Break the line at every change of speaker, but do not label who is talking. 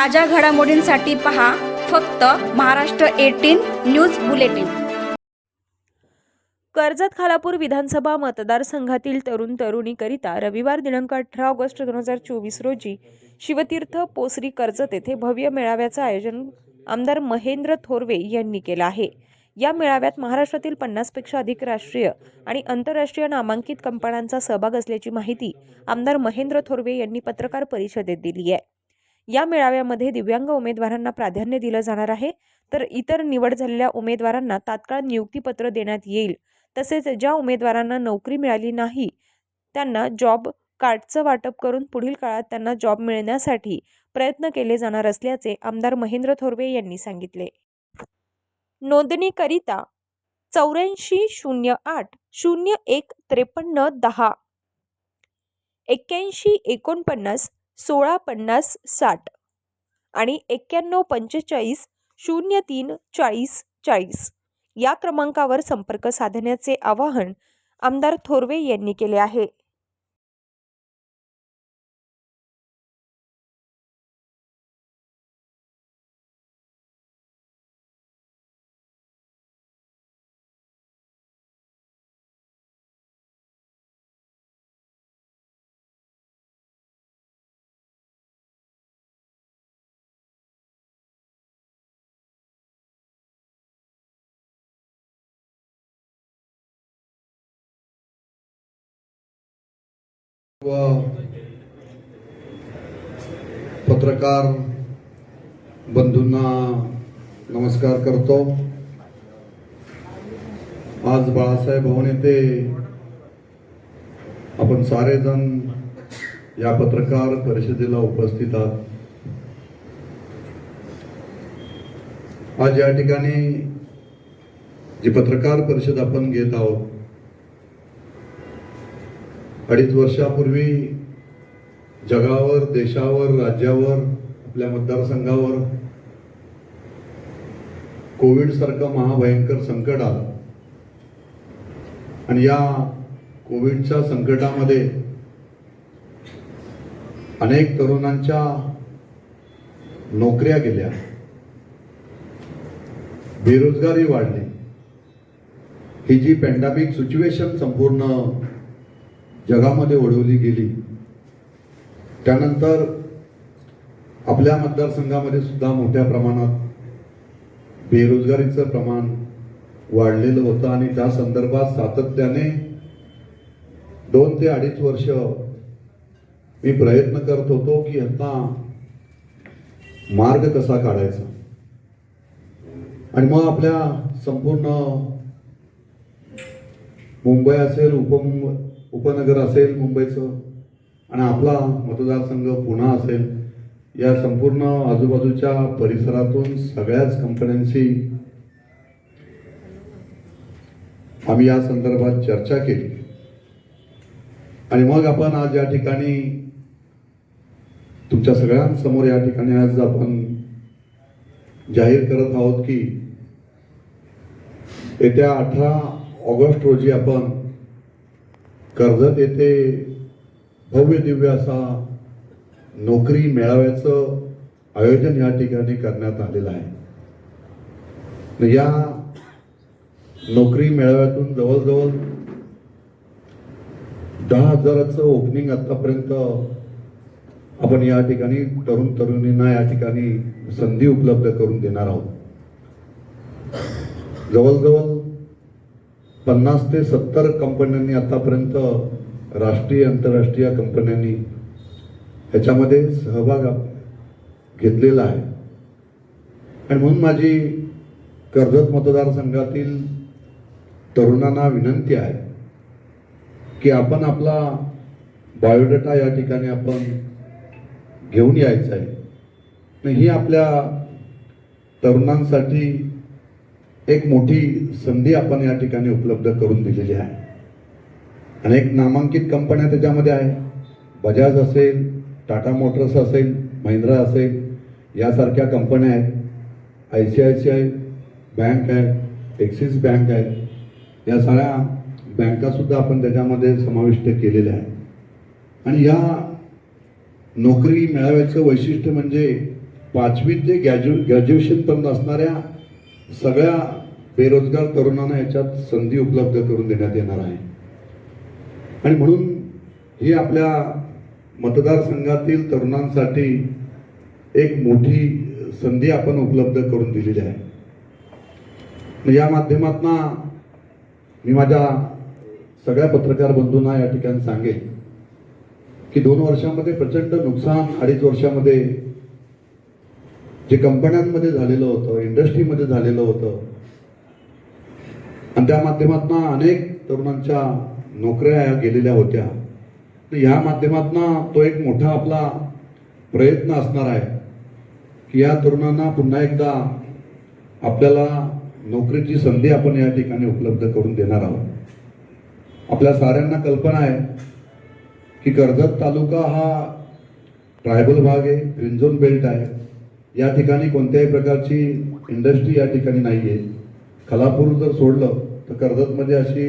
ताज्या घडामोडींसाठी पहा फक्त Maharashtra eighteen news bulletin.
Karjat Khalapur विधानसभा मतदारसंघातील तरुण तरुणीकरिता रविवार दिनांक अठरा ऑगस्ट दोन हजार चोवीस रोजी शिवतीर्थ पोसरी कर्जत येथे भव्य मेळाव्याचं आयोजन आमदार महेंद्र थोरवे यांनी केलं आहे. या मेळाव्यात महाराष्ट्रातील पन्नासपेक्षा अधिक राष्ट्रीय आणि आंतरराष्ट्रीय नामांकित कंपन्यांचा सहभाग असल्याची माहिती आमदार महेंद्र थोरवे यांनी पत्रकार परिषदेत दिली आहे. या मेळाव्यामध्ये दिव्यांग उमेदवारांना प्राधान्य दिलं जाणार आहे. तर इतर निवड झालेल्या उमेदवारांना तात्काळ नियुक्तीपत्र देण्यात येईल. तसेच ज्या उमेदवारांना नोकरी मिळाली नाही त्यांना जॉब कार्डचं वाटप करून पुढील काळात त्यांना जॉब मिळण्यासाठी प्रयत्न केले जाणार असल्याचे आमदार महेंद्र थोरवे यांनी सांगितले. नोंदणीकरिता चौऱ्याऐंशी शून्य आठ शून्य एक त्रेपन्न दहा एक्क्याऐंशी एकोणपन्नास सोळा पन्नास साठ आणि एक्क्याण्णव पंचेचाळीस शून्य तीन चाळीस चाळीस या क्रमांकावर संपर्क साधण्याचे आवाहन आमदार थोरवे यांनी केले आहे.
पत्रकार बंधूंना नमस्कार करतो. आज बाळासाहेब भवन येथे आपण सारेजण या पत्रकार परिषदेला उपस्थित आहात. आज या ठिकाणी जी पत्रकार परिषद आपण घेत आहोत अडीच वर्षापूर्वी जगावर देशावर राज्यावर आपल्या मतदारसंघावर कोविड सारखं महाभयंकर संकट आलं. आणि या कोविडच्या संकटामध्ये अनेक तरुणांच्या नोकऱ्या गेल्या. बेरोजगारी वाढली. ही जी पॅन्डेमिक सिच्युएशन संपूर्ण जगामध्ये ओढवली गेली. त्यानंतर आपल्या मतदारसंघामध्ये सुद्धा मोठ्या प्रमाणात बेरोजगारीचं प्रमाण वाढलेलं होतं आणि त्या संदर्भात सातत्याने दोन ते अडीच वर्ष मी प्रयत्न करत होतो की आता मार्ग कसा काढायचा. आणि मग आपल्या संपूर्ण मुंबई असेल उपमुंबई उपनगर असेल मुंबईचं आणि आपला मतदारसंघ पुणा असेल या संपूर्ण आजूबाजूच्या परिसरातून सगळ्याच कंपन्यांशी आम्ही या संदर्भात चर्चा केली. आणि मग आपण आज या ठिकाणी तुमच्या सगळ्यांसमोर या ठिकाणी आज आपण जाहीर करत आहोत की येत्या अठरा ऑगस्ट रोजी आपण कर्जत येथे भव्य दिव्य असा नोकरी मेळाव्याचं आयोजन या ठिकाणी करण्यात आलेलं आहे. या नोकरी मेळाव्यातून जवळजवळ दहा हजाराचं ओपनिंग आतापर्यंत आपण या ठिकाणी तरुण तरुणींना या ठिकाणी संधी उपलब्ध करून देणार आहोत. जवळजवळ पन्नास ते सत्तर कंपन्यांनी आतापर्यंत राष्ट्रीय आंतरराष्ट्रीय कंपन्यांनी ह्याच्यामध्ये सहभाग घेतलेला आहे. आणि म्हणून माझी कर्जत मतदारसंघातील तरुणांना विनंती आहे की आपण आपला बायोडेटा या ठिकाणी आपण घेऊन यायचं आहे. आणि ही आपल्या तरुणांसाठी एक मोठी संधी आपण या ठिकाणी उपलब्ध करून दिलेली आहे. अनेक नामांकित कंपन्या त्याच्यामध्ये आहे बजाज असेल टाटा मोटर्स असेल महिंद्रा असेल यासारख्या कंपन्या आहेत. I C I C I bank आहे एक्सिस बँक आहे. या सगळ्या बँकासुद्धा आपण त्याच्यामध्ये समाविष्ट केलेल्या आहे आणि या नोकरी मिळाव्याचं वैशिष्ट्य म्हणजे पाचवीत जे ग्रॅज्यु ग्रॅज्युएशनपर्यंत असणाऱ्या सगळ्या बेरोजगार तरुणांना याच्यात संधी उपलब्ध करून देण्यात येणार आहे. आणि म्हणून ही आपल्या मतदारसंघातील तरुणांसाठी एक मोठी संधी आपण उपलब्ध करून दिलेली आहे. या माध्यमातून मी माझ्या सगळ्या पत्रकार बंधूंना या ठिकाणी सांगेन की दोन वर्षामध्ये प्रचंड नुकसान अडीच वर्षामध्ये जे कंपन्यांमध्ये झालेलं होतं इंडस्ट्रीमध्ये झालेलं होतं आणि त्या माध्यमातून अनेक तरुणांच्या नोकऱ्या गेलेल्या होत्या. तर ह्या माध्यमातून तो एक मोठा आपला प्रयत्न असणार आहे की या तरुणांना पुन्हा एकदा आपल्याला नोकरीची संधी आपण या ठिकाणी उपलब्ध करून देणार आहोत. आपल्या साऱ्यांना कल्पना आहे की कर्जत तालुका हा ट्रायबल भाग आहे ग्रीन झोन बेल्ट आहे. या ठिकाणी कोणत्याही प्रकारची इंडस्ट्री या ठिकाणी नाही आहे खलापूर जर सोडलं तर कर्जतमध्ये अशी